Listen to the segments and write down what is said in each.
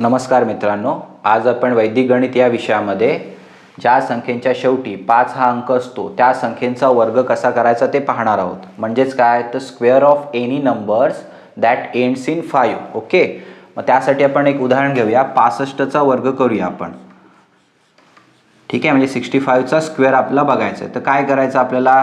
नमस्कार मित्रांनो आज आपण वैदिक गणित या विषयामध्ये ज्या संख्येच्या शेवटी पाच हा अंक असतो त्या संख्येचा वर्ग कसा करायचा ते पाहणार आहोत. म्हणजेच काय? तर square of any numbers that ends in five okay मग त्यासाठी आपण एक उदाहरण घेऊया. पासष्टचा वर्ग करूया आपण. ठीक आहे? म्हणजे सिक्स्टी फाईव्हचा स्क्वेअर आपला बघायचा आहे. तर काय करायचं आपल्याला?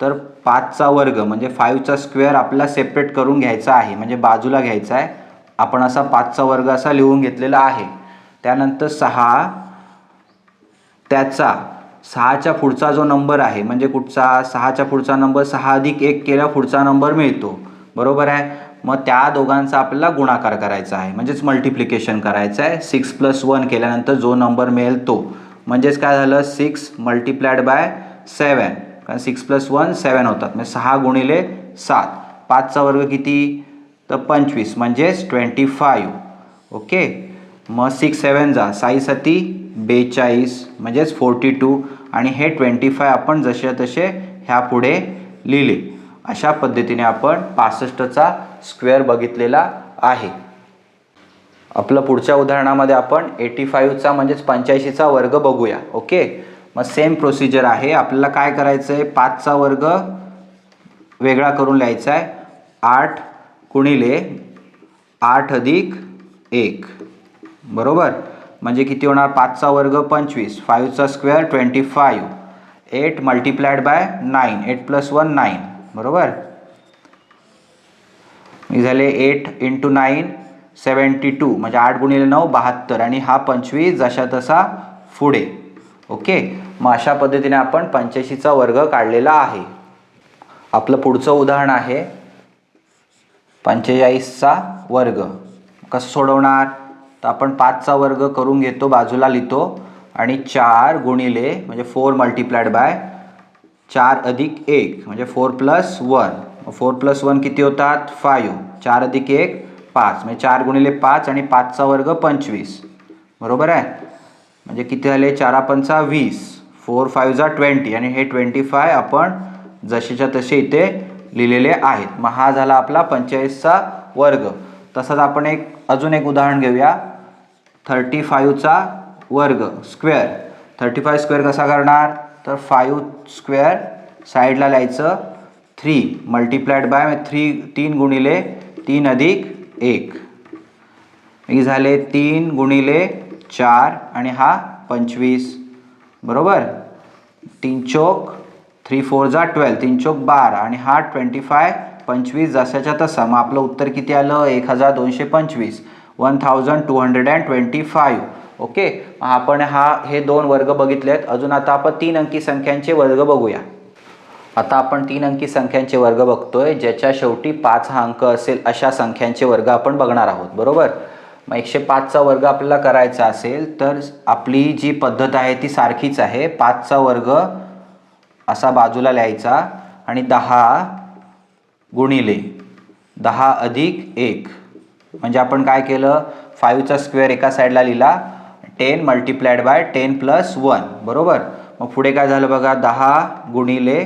तर पाचचा वर्ग म्हणजे फाईव्हचा स्क्वेअर आपला सेपरेट करून घ्यायचा आहे. म्हणजे बाजूला घ्यायचा आहे. आपण असा पाचचा वर्ग असा लिहून घेतलेला आहे. त्यानंतर सहा त्याचा सहाच्या पुढचा जो नंबर आहे म्हणजे कुठचा? सहाच्या पुढचा नंबर सहा अधिक एक केला पुढचा नंबर मिळतो. बरोबर आहे? मग त्या दोघांचा आपल्याला गुणाकार करायचा आहे. म्हणजेच मल्टिप्लिकेशन करायचं आहे. सिक्स प्लस वन केल्यानंतर जो नंबर मिळेल तो. म्हणजेच काय झालं? सिक्स मल्टिप्लायड बाय सेवन कारण सिक्स प्लस वन सेवन होतात. म्हणजे सहा गुणिले सात. पाचचा वर्ग किती? तर पंचवीस म्हणजेच ट्वेंटी फाईव्ह ओके मग सिक्स सेवन जा. साईसती बेचाळीस म्हणजेच फोर्टी टू आणि हे ट्वेंटी फाय आपण जसे तसे ह्या पुढे लिहिले. अशा पद्धतीने आपण पासष्टचा स्क्वेअर बघितलेला आहे. आपलं पुढच्या उदाहरणामध्ये आपण एटी फाईव्हचा म्हणजेच पंच्याऐंशीचा वर्ग बघूया. ओके मग सेम प्रोसिजर आहे. आपल्याला काय करायचं आहे पाचचा वर्ग वेगळा करून लिहायचा आहे आठ गुणिले आठ अधिक एक. बरोबर? म्हणजे किती होणार? पाचचा वर्ग पंचवीस. फाईव्हचा square twenty five eight multiplied by nine eight plus one nine बरोबर? मी झाले eight into nine seventy two म्हणजे आठ गुणिले नऊ बहात्तर. आणि हा पंचवीस जशा तसा पुढे. ओके? मग अशा पद्धतीने आपण पंच्याऐंशीचा वर्ग काढलेला आहे. आपलं पुढचं उदाहरण आहे. पंचेचाळीसचा वर्ग. कसं सोडवणार? तर आपण पाचचा वर्ग करून घेतो बाजूला लिहितो आणि चार गुणिले म्हणजे फोर मल्टिप्लायड बाय चार अधिक एक म्हणजे four plus one. Four plus one किती होतात? फायू चार अधिक एक पाच. म्हणजे चार गुणिले पाच आणि पाचचा वर्ग पंचवीस. बरोबर आहे? म्हणजे किती झाले चारा पंचा वीस. फोर फाईव्ह ट्वेंटी आणि हे ट्वेंटी फाय आपण जसेच्या तसे इथे लिहिलेले आहेत. मग हा झाला आपला पंचेचाळीसचा वर्ग. तसंच आपण एक अजून एक उदाहरण घेऊया. थर्टी फाईव्हचा वर्ग स्क्वेअर थर्टी फाईव्ह स्क्वेअर कसा करणार? तर फाईव्ह स्क्वेअर साईडला लिहायचं. थ्री मल्टिप्लायड बाय थ्री तीन गुणिले तीन अधिक एक. हे झाले तीन गुणिले चार आणि हा पंचवीस. बरोबर? तीन चोक थ्री फोर जा ट्वेल्व तीन चौक बारा आणि हा ट्वेंटी फाय पंचवीस जशाच्या तसा. मग आपलं उत्तर किती आलं? एक हजार दोनशे पंचवीस. One thousand two hundred and twenty five okay? मग आपण हा हे दोन वर्ग बघितले आहेत अजून आता आपण तीन अंकी संख्यांचे वर्ग बघूया. आता आपण तीन अंकी संख्यांचे वर्ग बघतोय. ज्याच्या शेवटी पाच हा अंक असेल अशा संख्यांचे वर्ग आपण बघणार आहोत. बरोबर? मग एकशे पाचचा वर्ग आपल्याला करायचा असेल तर आपली जी पद्धत आहे ती सारखीच आहे. पाचचा वर्ग असा बाजूला लिहायचा आणि दहा गुणिले दहा अधिक एक. म्हणजे आपण काय केलं? फाईव्हचा स्क्वेअर एका साईडला लिहिला ten multiplied by ten plus one बरोबर? मग पुढे काय झालं बघा? दहा गुणिले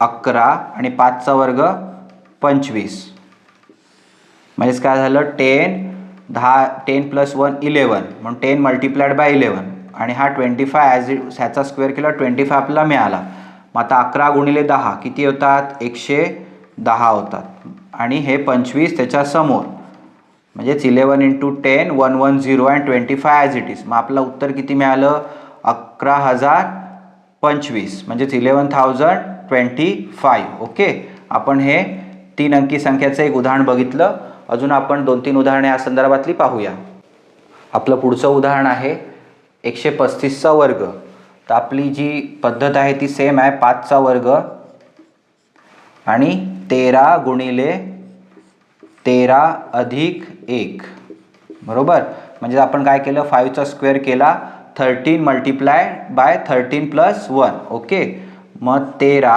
अकरा आणि पाचचा वर्ग पंचवीस. म्हणजेच काय झालं? टेन दहा टेन प्लस वन इलेवन म्हणून टेन मल्टिप्लायड बाय इलेवन आणि हा ट्वेंटी फाय ॲज इट ह्याचा स्क्वेअर केला ट्वेंटी फाय आपल्याला मिळाला. मग आता अकरा गुणिले दहा किती होतात? एकशे दहा होतात. आणि हे पंचवीस त्याच्यासमोर. म्हणजेच eleven into ten one one zero and twenty five as it is मग आपलं उत्तर किती मिळालं? अकरा हजार पंचवीस. म्हणजेच eleven thousand twenty five okay आपण हे तीन अंकी संख्याचं एक उदाहरण बघितलं. अजून आपण दोन तीन उदाहरणे या संदर्भातली पाहूया. आपलं पुढचं उदाहरण आहे एकशे पस्तीसचा वर्ग. तर आपली जी पद्धत आहे ती सेम आहे पाचचा वर्ग आणि तेरा गुणिले तेरा अधिक एक. बरोबर? म्हणजे आपण काय केलं? फाईव्हचा स्क्वेअर केला. Thirteen multiply by thirteen plus one okay मग तेरा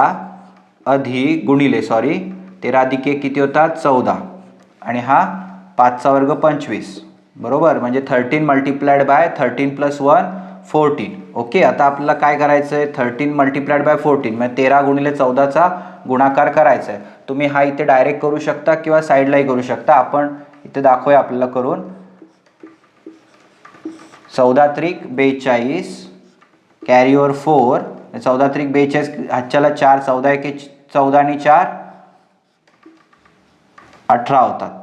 अधिक गुणिले सॉरी तेरा अधिक एक किती होता चौदा. आणि हा पाचचा वर्ग पंचवीस. बरोबर? म्हणजे thirteen multiplied by thirteen plus one fourteen. Okay आता आपल्याला काय करायचं आहे थर्टीन मल्टिप्लायड बाय फोर्टीन म्हणजे तेरा गुणिले चौदाचा गुणाकार करायचा आहे तुम्ही हा इथे डायरेक्ट करू शकता किंवा साईडलाही करू शकता. आपण इथे दाखवूया आपल्याला करून. चौदा त्रिक बेचाळीस कॅरी फोर म्हणजे चौदा त्रिक बेचाळीस हातच्याला चार चौदा एके चौदा आणि चार अठरा होतात.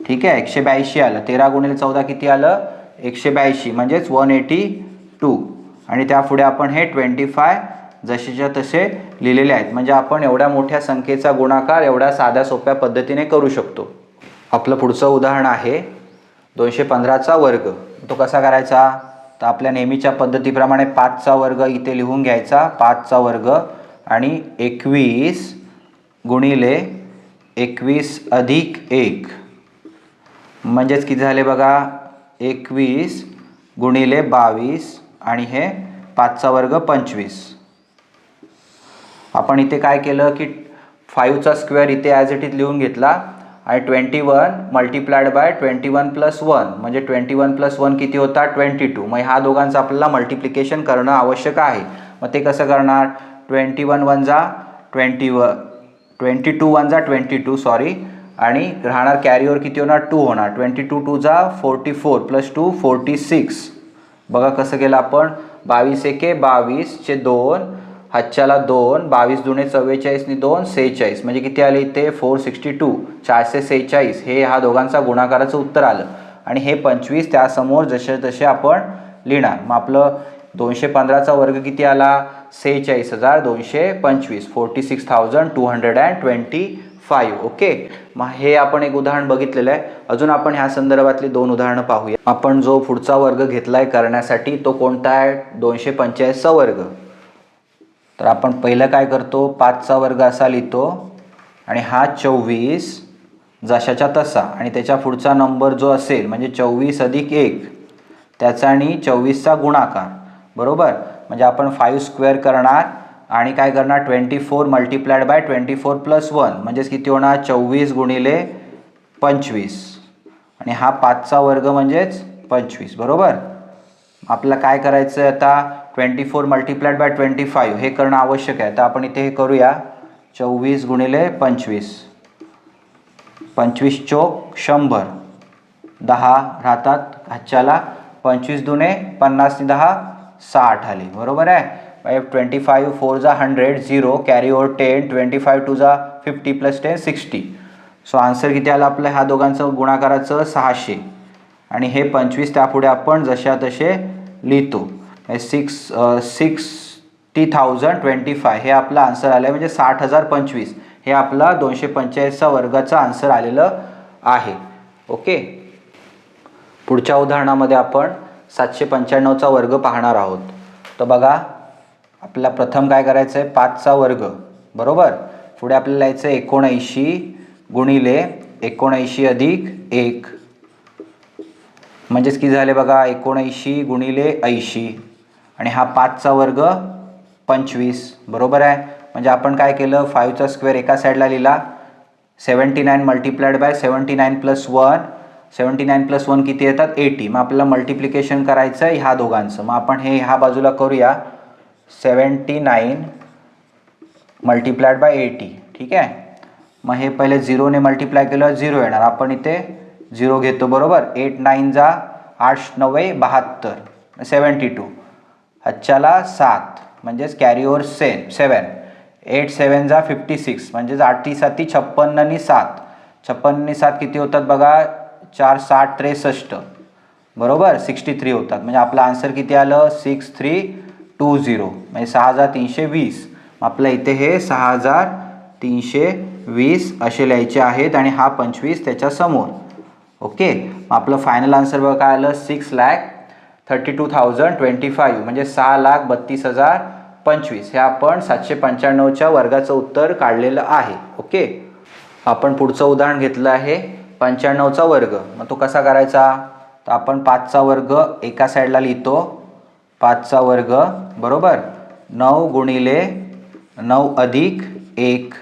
ठीक आहे? एकशे ब्याऐंशी आलं. तेरा गुणिले चौदा किती आलं? एकशे ब्याऐंशी म्हणजेच वन एटी टू. आणि त्यापुढे आपण हे ट्वेंटी फाय जसेच्या तसे लिहिलेले आहेत. म्हणजे आपण एवढ्या मोठ्या संख्येचा गुणाकार एवढ्या साध्या सोप्या पद्धतीने करू शकतो. आपलं पुढचं उदाहरण आहे दोनशे पंधराचा वर्ग. तो कसा करायचा? तर आपल्या नेहमीच्या पद्धतीप्रमाणे पाचचा वर्ग इथे लिहून घ्यायचा. पाचचा वर्ग आणि एकवीस गुणिले एकवीस अधिक एक. म्हणजेच किती झाले बघा? एकवीस गुणिले बावीस आणि हे पाचचा वर्ग पंचवीस. आपण इथे काय केलं की फाईव्हचा स्क्वेअर इथे ॲज इट इज लिहून घेतला आणि twenty one multiplied by twenty one plus one म्हणजे ट्वेंटी वन प्लस वन किती होता? Twenty two. मग ह्या दोघांचं आपल्याला मल्टिप्लिकेशन करणं आवश्यक आहे. मग ते कसं करणार? ट्वेंटी वन वन जा ट्वेंटी व ट्वेंटी टू वन जा ट्वेंटी टू सॉरी आणि राहणार कॅरीओवर किती होणार? टू होणार. ट्वेंटी टू टू जा forty four plus two forty six बघा कसं केलं आपण? बावीस एके बावीसचे दोन हातच्याला दोन बावीस दुणे चव्वेचाळीसनी दोन सेहेचाळीस. म्हणजे किती आले इथे? फोर सिक्स्टी टू चारशे सेहेचाळीस. हे ह्या दोघांचा गुणाकाराचं उत्तर आलं. आणि हे पंचवीस त्यासमोर जसे तसे आपण लिहिणार. मग आपलं दोनशे पंधराचा वर्ग किती आला? सेहेचाळीस हजार दोनशे पंचवीस. Forty six thousand two hundred and twenty five okay मग हे आपण एक उदाहरण बघितलेलं आहे. अजून आपण ह्या संदर्भातली दोन उदाहरणं पाहूया. आपण जो पुढचा वर्ग घेतला आहे करण्यासाठी तो कोणता आहे? दोनशे पंचेचाळीसचा वर्ग. तर आपण पहिलं काय करतो? पाचचा वर्ग असा लिहितो. आणि हा चोवीस जशाच्या तसा. आणि त्याच्या पुढचा नंबर जो असेल म्हणजे चोवीस अधिक एक त्याचा आणि चोवीसचा गुणाकार. बरोबर? म्हणजे आपण फाईव्ह स्क्वेअर करणार. आणि काय करणार? Twenty four multiplied by twenty four plus one म्हणजेच किती होणार? चोवीस गुणिले पंचवीस. आणि हा पाचचा वर्ग म्हणजेच पंचवीस. बरोबर? आपल्याला काय करायचं आहे आता? Twenty four multiplied by twenty five हे करणं आवश्यक आहे. तर आपण इथे हे करूया. चोवीस गुणिले पंचवीस. पंचवीस चोक शंभर. दहा राहतात. हातच्याला पंचवीस दुने पन्नास दहा साठ आली. बरोबर आहे? ट्वेंटी फाईव्ह फोर जा hundred zero carry over ten twenty five two जा fifty plus ten sixty so answer किती आलं आपलं? ह्या दोघांचं गुणाकाराचं सहाशे. आणि हे पंचवीस त्यापुढे आपण जशा तसे लिहितो six sixty thousand twenty five हे आपलं आन्सर आलं आहे म्हणजे साठ हजार पंचवीस. हे आपला दोनशे पंचेचाळीसचा वर्गाचं आन्सर आलेलं आहे. ओके? पुढच्या उदाहरणामध्ये आपण सातशे पंच्याण्णवचा वर्ग पाहणार आहोत. तर बघा आपल्याला प्रथम काय करायचं आहे पाचचा वर्ग. बरोबर? पुढे आपल्याला यायचं आहे एकोणऐंशी गुणिले एकोणऐंशी अधिक एक. म्हणजेच की झाले बघा? एकोणऐंशी गुणिले ऐंशी. आणि हा पाचचा वर्ग पंचवीस. बरोबर आहे? म्हणजे आपण काय केलं? फाईव्हचा स्क्वेअर एका साईडला लिहिला. Seventy nine multiplied by seventy nine plus one seventy nine plus one किती येतात? एटी मग आपल्याला मल्टिप्लिकेशन करायचं आहे ह्या दोघांचं. मग आपण हे ह्या बाजूला करूया. Seventy nine multiplied by eighty ठीक आहे? मग हे पहिले झिरोने मल्टिप्लाय केलं झिरो येणार. आपण इथे झिरो घेतो बरोबर? एट नाईन जा आठ नव्वे बहात्तर सेवन्टी टू. हच्च्याला सात म्हणजेच कॅरी ओवर सेन सेवन एट सेवन जा फिफ्टी सिक्स म्हणजेच आठी साती छप्पन्न आणि सात. छप्पन्न आणि सात किती होतात बघा? चार साठ त्रेसष्ट. बरोबर? सिक्स्टी थ्री होतात. म्हणजे आपलं आन्सर किती आलं? Six three two zero. म्हणजे सहा हजार तीनशे वीस. आपल्या इथे हे सहा हजार तीनशे वीस असे लिहायचे आहेत आणि हा पंचवीस त्याच्यासमोर ओके? मग आपलं फायनल आन्सर बघा काय आलं? Six lakh thirty two thousand twenty five म्हणजे सहा लाख बत्तीस हजार पंचवीस. हे आपण सातशे पंच्याण्णवच्या वर्गाचं उत्तर काढलेलं आहे. ओके? आपण पुढचं उदाहरण घेतलं आहे. पंच्याण्णवचा वर्ग. मग तो कसा करायचा? तर आपण पाचचा वर्ग एका साईडला लिहितो. पाचचा वर्ग बरोबर? नऊ गुणिले नऊ अधिक एक.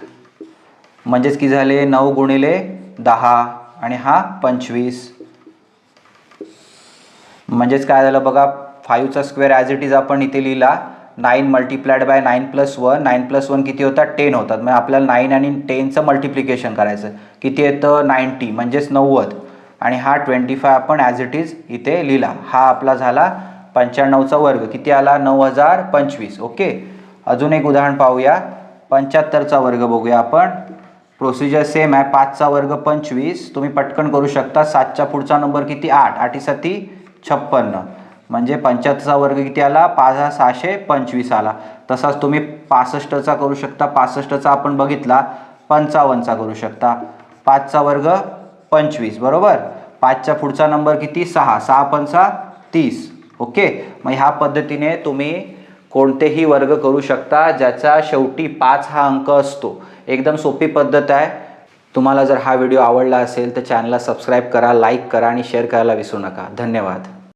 म्हणजेच की झाले नऊ गुणिले दहा आणि हा पंचवीस. म्हणजेच काय झालं बघा फाईव्हचा स्क्वेअर ॲज इट इज आपण इथे लिहिला nine multiplied by nine plus one nine plus one किती होतात? टेन होतात. म्हणजे आपल्याला नाईन आणि टेनचं मल्टिप्लिकेशन करायचं. किती येतं? नाईन्टी म्हणजेच नव्वद. आणि हा ट्वेंटी फाय आपण ॲज इट इज इथे लिहिला. हा आपला झाला पंच्याण्णवचा वर्ग. किती आला? नऊ हजार पंचवीस. ओके? अजून एक उदाहरण पाहूया. पंच्याहत्तरचा वर्ग बघूया आपण. प्रोसिजर सेम आहे. पाचचा वर्ग पंचवीस. तुम्ही पटकन करू शकता. सातच्या पुढचा नंबर किती? आठ. आठीसाठी छप्पन्न. म्हणजे पंच्याहत्तरचा वर्ग किती आला? पाच हजार सहाशे पंचवीस आला. तसाच तुम्ही पासष्टचा करू शकता. पासष्टचा आपण बघितला. पंचावन्नचा करू शकता. पाचचा वर्ग पंचवीस. बरोबर? पाचच्या पुढचा नंबर किती? सहा. सहा पंचा तीस. ओके? मग ह्या पद्धतीने तुम्ही कोणतेही वर्ग करू शकता ज्याचा शेवटी पाच हा अंक असतो. एकदम सोपी पद्धत आहे. तुम्हाला जर हा व्हिडिओ आवडला असेल तर चॅनलला सबस्क्राईब करा लाईक करा आणि शेअर करायला विसरू नका. धन्यवाद.